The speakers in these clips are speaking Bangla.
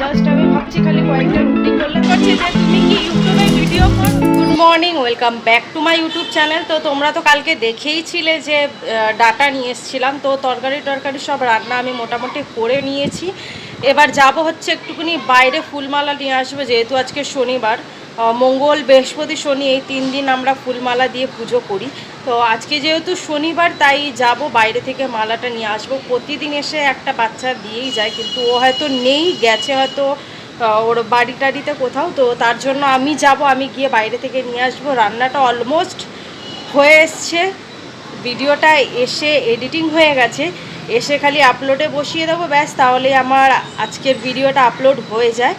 জাস্ট আমি ভাবছি খালি কয়েকটা রুটি করলে video good morning welcome back to my YouTube channel তো তোমরা তো কালকে দেখেইছিলে যে ডাটা নিয়ে এসেছিলাম। তো তরকারি টরকারি সব রান্না আমি মোটামুটি করে নিয়েছি। এবার যাব হচ্ছে একটুখানি বাইরে ফুলমালা নিয়ে আসব, যেহেতু আজকে শনিবার। মঙ্গল বৃহস্পতি শনি এই তিন দিন আমরা ফুলমালা দিয়ে পুজো করি। তো আজকে যেহেতু শনিবার, তাই যাব বাইরে থেকে মালাটা নিয়ে আসব। প্রতিদিন এসে একটা বাচ্চা দিয়েই যায়, কিন্তু ও হয়তো নেই, গেছে হয়তো ওর বাড়ি টাড়িতে কোথাও। তো তার জন্য আমি যাব, আমি গিয়ে বাইরে থেকে নিয়ে আসব। রান্নাটা অলমোস্ট হয়ে এসছে। ভিডিওটা এসে এডিটিং হয়ে গেছে। এসে খালি আপলোডে বসিয়ে দেবো, ব্যাস তাহলে আমার আজকের ভিডিওটা আপলোড হয়ে যায়।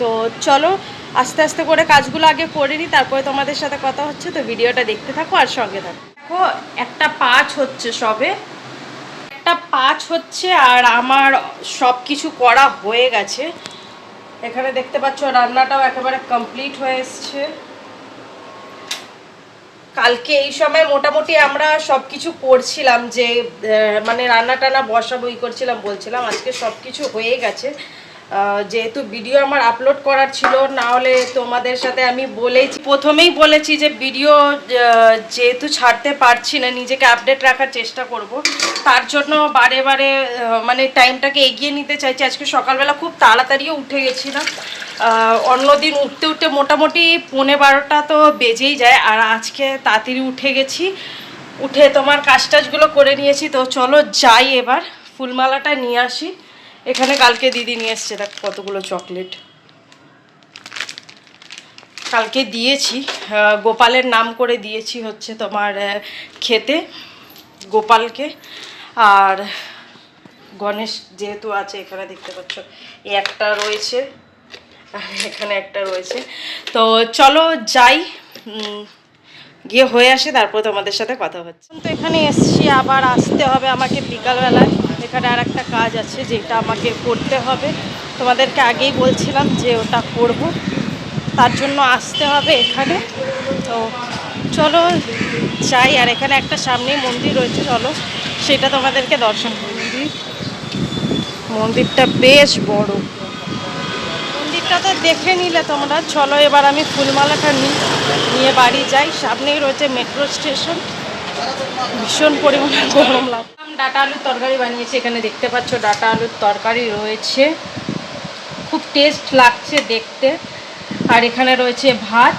তো চলো আস্তে আস্তে করে কাজগুলো আগে করে নিই, তারপরে তোমাদের সাথে কথা হচ্ছে, তো ভিডিওটা দেখতে থাকো আর সঙ্গে থাকো। দেখো, একটা পাঁচ হচ্ছে সবে। একটা পাঁচ হচ্ছে আর আমার সব কিছু করা হয়ে গেছে। এখানে দেখতে পাচ্ছ, রান্নাটাও একেবারে কমপ্লিট হয়ে এসছে। কালকে এই সময় মোটামুটি আমরা সব কিছু করছিলাম যে মানে রান্না টান্না বসাবো, ই করছিলাম, বলছিলাম, আজকে সব কিছু হয়ে গেছে। যেহেতু ভিডিও আমার আপলোড করার ছিল না হলে তোমাদের সাথে আমি বলেছি। প্রথমেই বলেছি যে ভিডিও যেহেতু ছাড়তে পারছি না, নিজেকে আপডেট রাখার চেষ্টা করব। তার জন্য বারে বারে মানে টাইমটাকে এগিয়ে নিতে চাইছি। আজকে সকালবেলা খুব তাড়াতাড়িও উঠে গেছিলাম। অন্যদিন উঠতে উঠতে মোটামুটি পৌনে বারোটা তো বেজেই যায়, আর আজকে তাড়াতাড়ি উঠে গেছি। উঠে তোমার কাজ টাজগুলো করে নিয়েছি। তো চলো যাই এবার। ফুলমালাটা নিয়ে আসি। এখানে কালকে দিদি নিয়ে এসছে, দেখ কতগুলো চকলেট। কালকে দিয়েছি গোপালের নাম করে দিয়েছি হচ্ছে তোমার খেতে, গোপালকে। আর গণেশ যেহেতু আছে এখানে দেখতে পাচ্ছ একটা রয়েছে এখানে একটা রয়েছে। তো চলো যাই গিয়ে হয়ে আসে, তারপর তোমাদের সাথে কথা হচ্ছে। তো এখানে এসছি, আবার আসতে হবে আমাকে বিকালবেলায়। এখানে আর একটা কাজ আছে যেটা আমাকে করতে হবে। তোমাদেরকে আগেই বলছিলাম যে ওটা করব। তার জন্য আসতে হবে এখানে। তো চলো যাই, আর এখানে একটা সামনেই মন্দির রয়েছে, চলো। সেটা তোমাদেরকে দর্শন করি। মন্দির মন্দিরটা বেশ বড়। মন্দিরটা তো দেখে নিলে তোমরা। চলো এবার আমি ফুলমালাটা নিই, নিয়ে বাড়ি যাই। সামনেই রয়েছে মেট্রো স্টেশন। ভীষণ পরিমাণে গরম লাগলাম ডাটা আলুর তরকারি বানিয়েছি, এখানে দেখতে পাচ্ছ ডাটা আলুর তরকারি রয়েছে। খুব টেস্ট লাগছে দেখতে। আর এখানে রয়েছে ভাত।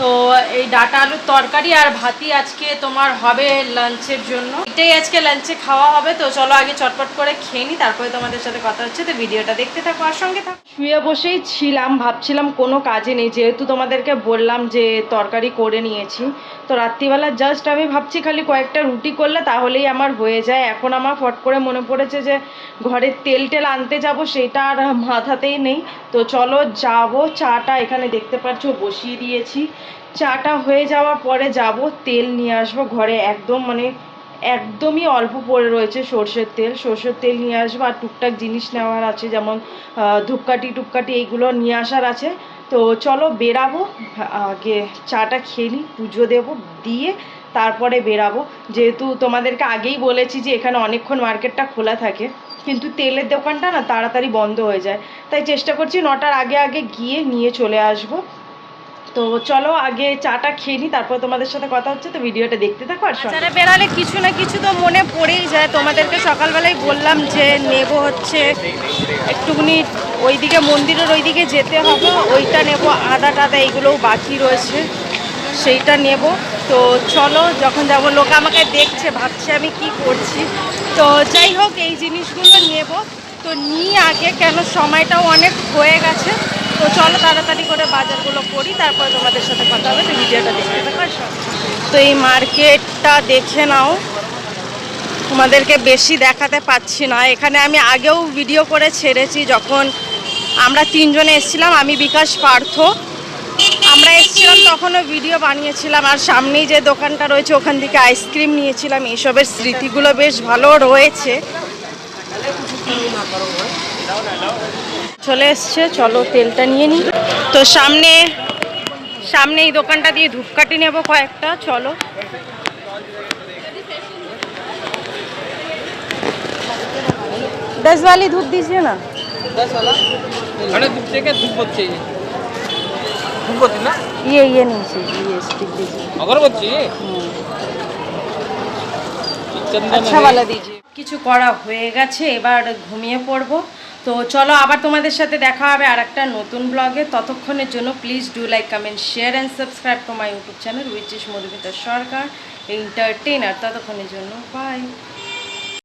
তো এই ডাটা আলুর তরকারি আর ভাতই আজকে তোমার হবে লাঞ্চের জন্য। এটাই আজকে লাঞ্চে খাওয়া হবে, তো চলো আগে চটপট করে খেয়ে নিই তারপরে তোমাদের সাথে কথা হচ্ছে। তো ভিডিওটা দেখতে থাকো আর সঙ্গে থাকো। শুয়ে বসেই ছিলাম, ভাবছিলাম কোনো কাজে নেই, যেহেতু তোমাদেরকে বললাম যে তরকারি করে নিয়েছি। তো রাত্রিবেলা জাস্ট আমি ভাবছি খালি কয়েকটা রুটি করলে তাহলেই আমার হয়ে যায়। এখন আমার ফট করে মনে পড়েছে যে ঘরে তেল টেল আনতে যাব, সেটা আর মাথাতেই নেই। তো চলো যাব, চাটা এখানে দেখতে পাচ্ছ, বসিয়ে দিয়েছি। চাটা হয়ে যাওয়ার পরে যাব, তেল নিয়ে আসব ঘরে। একদম মানে একদমই অল্প পড়ে রয়েছে সর্ষের তেল। সর্ষের তেল নিয়ে আসব আর টুকটাক জিনিস নেওয়ার আছে, যেমন ধূপকাঠি টুপকাঠি এইগুলো নিয়ে আসার আছে। তো চলো বেরাবো, আগে চাটা খেয়ে নিই, পুজো দেবো, দিয়ে তারপরে বেরাবো। যেহেতু তোমাদেরকে আগেই বলেছি যে এখানে অনেকক্ষণ মার্কেটটা খোলা থাকে, কিন্তু তেলের দোকানটা না তাড়াতাড়ি বন্ধ হয়ে যায়। তাই চেষ্টা করছি নটার আগে আগে গিয়ে নিয়ে চলে আসব। তো চলো আগে চাটা খেয়ে নিই, তারপর তোমাদের সাথে কথা হচ্ছে, তো ভিডিওটা দেখতে থাকো আর বাজারে বেড়ালে কিছু না কিছু তো মনে পড়েই যায়। তোমাদেরকে সকালবেলায় বললাম যে নেব হচ্ছে একটুখানি ওইদিকে মন্দিরের ওইদিকে যেতে হবে, ওইটা নেব, আদা টাদা এইগুলোও বাকি রয়েছে, সেইটা নেব। তো চলো, যখন যাব, লোক আমাকে দেখছে, ভাবছে আমি কি করছি। তো যাই হোক, এই জিনিসগুলো নেব। তো নিয়ে আগে কেন, সময়টাও অনেক হয়ে গেছে। তো চলো তাড়াতাড়ি করে বাজারগুলো করি, তারপরে তোমাদের সাথে কথা হবে তো ভিডিওটা দেখতে তো এই মার্কেটটা দেখে নাও। তোমাদেরকে বেশি দেখাতে পাচ্ছি না। এখানে আমি আগেও ভিডিও করে ছেড়েছি, যখন আমরা তিনজনে এসেছিলাম, আমি বিকাশ পার্থ। আমরা এসেছিলাম তখনও ভিডিও বানিয়েছিলাম, আর সামনেই যে দোকানটা রয়েছে, ওখান থেকে আইসক্রিম নিয়েছিলাম। এইসবের স্মৃতিগুলো বেশ ভালো রয়েছে। চলে এসছে চলো তেলটা নিয়ে নিই তো সামনে সামনে এই দোকানটা দিয়ে ধূপকাঠি নেব কয়েকটা চলো दस वाली धूप दीजिए ना दस वाला अरे धूप चाहिए धूप बहुत चाहिए धूप बहुत ना ये ये नहीं चाहिए ये स्टिक दीजिए अगरबत्ती चाहिए चंदन আচ্ছা वाला दीजिए কিছু করা হয়ে গেছে এবার ঘুমিয়ে পড়বো তো চলো আবার তোমাদের সাথে দেখা হবে আর একটা নতুন ব্লগে ততক্ষণের জন্য please do like comment share and subscribe to my YouTube channel which is Madhumita Sarkar entertainer ততক্ষণের জন্য বাই